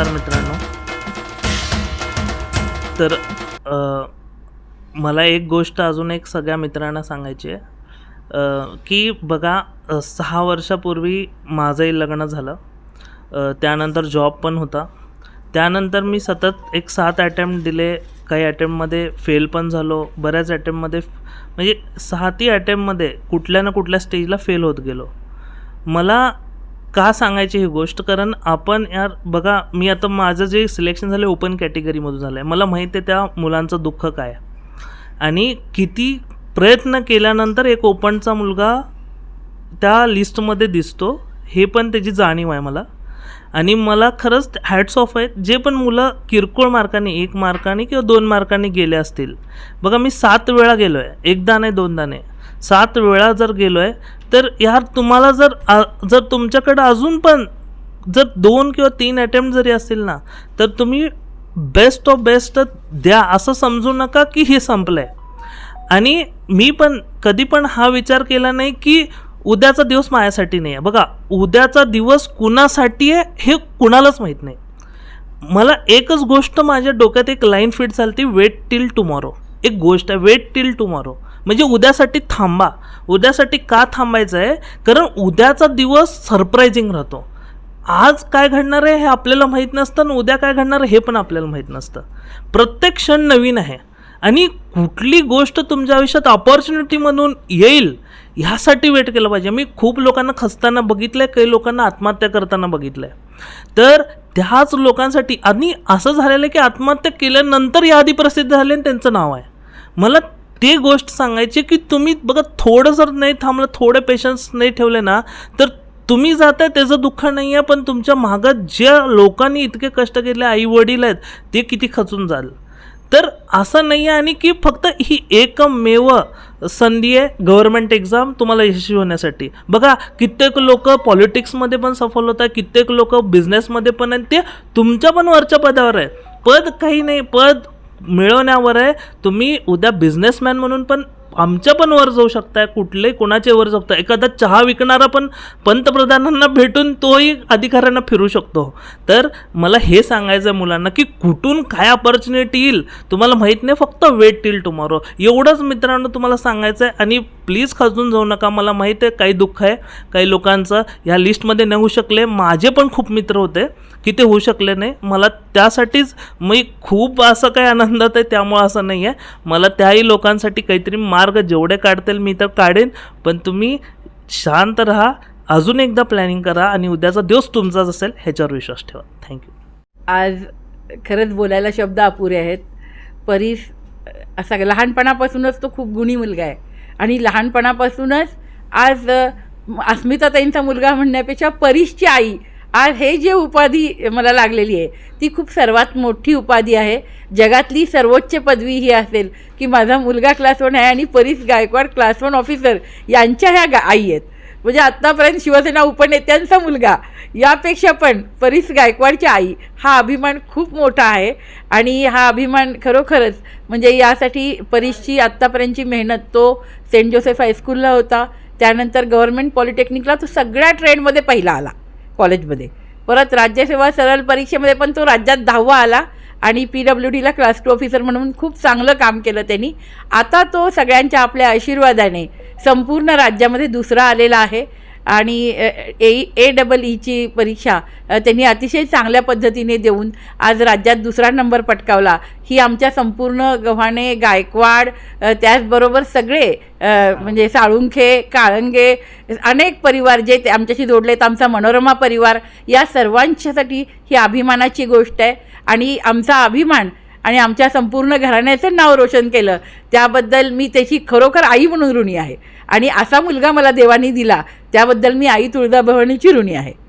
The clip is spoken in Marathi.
नमस्कार मित्रांनो. तर मला एक गोष्ट अजून एक सगळ्या मित्रांना सांगायची आहे. की बघा सहा वर्षापूर्वी माझंही लग्न झालं. त्यानंतर जॉब पण होता. त्यानंतर मी सतत एक सात अटेम्प्ट दिले. काही अटेम्प्टमध्ये फेल पण झालो. बऱ्याच अटेम्प्टमध्ये म्हणजे सातही अटेम्प्टमध्ये कुठल्या ना कुठल्या स्टेजला फेल होत गेलो. मला का सांगायची ही गोष्ट? कारण आपण यार बघा मी आता माझं जे सिलेक्शन झालं ओपन कॅटेगरीमधून झालं आहे मला माहीत आहे त्या मुलांचं दुःख काय आणि किती प्रयत्न केल्यानंतर एक ओपनचा मुलगा त्या लिस्टमध्ये दिसतो. हे पण त्याची जाणीव आहे मला. आणि मला खरंच हॅट्स ऑफ आहेत. जे पण मुलं किरकोळ मार्काने एक मार्काने किंवा दोन मार्काने गेले असतील. बघा मी सात वेळा गेलो आहे एकदा नाही दोनदा नाही सात वेळा जर गेलो आहे तर यार तुम्हाला जर जर तुमच्याकडं अजून पण जर दोन किंवा तीन अटेम्प्ट जरी असतील ना तर तुम्ही बेस्ट ऑफ बेस्ट द्या असं समजू नका की हे संपलं आहे आणि मी पण कधी पण हा विचार केला नाही की उद्याचा दिवस माझ्यासाठी नाही आहे बघा उद्याचा दिवस कुणासाठी आहे हे कुणालाच माहीत नाही. मला एकच गोष्ट माझ्या डोक्यात एक लाईन फिट चालते वेट टिल टुमॉरो एक गोष्ट आहे वेट टिल टुमॉरो म्हणजे उद्यासाठी थांबा. उद्यासाठी का थांबायचं आहे कारण उद्याचा दिवस सरप्रायझिंग राहतो. आज काय घडणार आहे हे आपल्याला माहीत नसतं आणि उद्या काय घडणार आहे हे पण आपल्याला माहीत नसतं. प्रत्येक क्षण नवीन आहे. आणि कुठली गोष्ट तुमच्या आयुष्यात ऑपॉर्च्युनिटी म्हणून येईल ह्यासाठी वेट केलं पाहिजे. मी खूप लोकांना खचताना बघितलं आहे काही लोकांना आत्महत्या करताना बघितलं आहे तर त्याच लोकांसाठी आणि असं झालेलं आहे की आत्महत्या केल्यानंतर यादी प्रसिद्ध झाले आणि त्यांचं नाव आहे. मला ती गोष्ट सांगायची की तुम्ही बघा थोडं जर नाही थांबलं थोडे पेशन्स नाही ठेवले ना तर तुम्ही जाताय त्याचं दुःख नाही आहे पण तुमच्या मागं ज्या लोकांनी इतके कष्ट केले आई वडील आहेत ते किती खचून जाल. तर असं नाही आहे आणि की फक्त ही एकमेव संधी आहे गव्हर्मेंट एक्झाम तुम्हाला यशस्वी होण्यासाठी. बघा कित्येक लोक पॉलिटिक्समध्ये पण सफल होत आहे कित्येक लोक बिझनेसमध्ये पण आहेत ते तुमच्या पण वरच्या पदावर आहे पद काही नाही पद मिळवण्यावर आहे तुम्ही उद्या बिझनेसमॅन म्हणून पण आमच्या पण वर जाऊ शकताय कुठले कोणाचे वर जाऊ शकता एखादा चहा विकणारा पण पंतप्रधानांना भेटून तोही अधिकाऱ्यांना फिरू शकतो. तर मला हे सांगायचं आहे मुलांना की कुठून काय अपॉर्च्युनिटी येईल तुम्हाला माहीत नाही फक्त वेट येईल टुमॉरो एवढंच मित्रांनो तुम्हाला सांगायचं आहे आणि प्लीज खचून जाऊ नका मला माहीत आहे काही दुःख आहे काही लोकांचं. ह्या लिस्टमध्ये नाही होऊ शकले. माझे पण खूप मित्र होते की ते होऊ शकले नाही. मला त्यासाठीच मी खूप असं काही आनंदात आहे त्यामुळं असं नाही आहे. मला त्याही लोकांसाठी काहीतरी मार्ग जेवढे काढतील मी तर काढेन. पण तुम्ही शांत राहा अजून एकदा प्लॅनिंग करा आणि उद्याचा दिवस तुमचाच असेल ह्याच्यावर विश्वास ठेवा. थँक्यू आज खरंच बोलायला शब्द अपुरे आहेत. परीस असा लहानपणापासूनच तो खूप गुणी मुलगा आहे. आणि लहानपणापासूनच आज अस्मिताताईंचा मुलगा म्हणण्यापेक्षा परीसची आई. आज हे जे उपाधी मला लागलेली आहे ती खूप सर्वात मोठी उपाधी आहे. जगातली सर्वोच्च पदवी ही असेल की माझा मुलगा क्लास वन आहे आणि Paris Gaikwad class one officer यांच्या ह्या गा आई आहेत. म्हणजे आत्तापर्यंत शिवसेना उपनेत्यांचा मुलगा यापेक्षा पण परीस गायकवाडची आई हा अभिमान खूप मोठा आहे. आणि हा अभिमान खरोखरच म्हणजे यासाठी परीसची आत्तापर्यंतची मेहनत तो सेंट जोसेफ हायस्कूलला होता. त्यानंतर गव्हर्नमेंट पॉलिटेक्निकला तो सगळ्या ट्रेंडमध्ये पहिला आला कॉलेजमध्ये. परत राज्यसेवा सरळ परीक्षेमध्ये पण तो राज्यात दहावा आला आणि पी डब्ल्यू डीला क्लास टू ऑफिसर म्हणून खूप चांगलं काम केलं त्यांनी. आता तो सगळ्यांच्या आपल्या आशीर्वादाने संपूर्ण राज्यामध्ये दुसरा आलेला आहे. आणि ए ए डबल ईची परीक्षा त्यांनी अतिशय चांगल्या पद्धतीने देऊन आज राज्यात दुसरा नंबर पटकावला. ही आमच्या संपूर्ण गव्हाणे गायकवाड त्याचबरोबर सगळे म्हणजे साळुंखे काळंगे अनेक परिवार जे ते आमच्याशी जोडलेत आमचा मनोरमा परिवार या सर्वांच्यासाठी ही अभिमानाची गोष्ट आहे. आणि आमचा अभिमान आणि आमच्या संपूर्ण घराण्याचं नाव रोशन केलं. त्याबद्दल मी त्याची खरोखर आई म्हणून ऋणी आहे. आणि असा मुलगा मला देवानी दिला त्याबद्दल मी आई तुळजाभवानीची ऋणी आहे.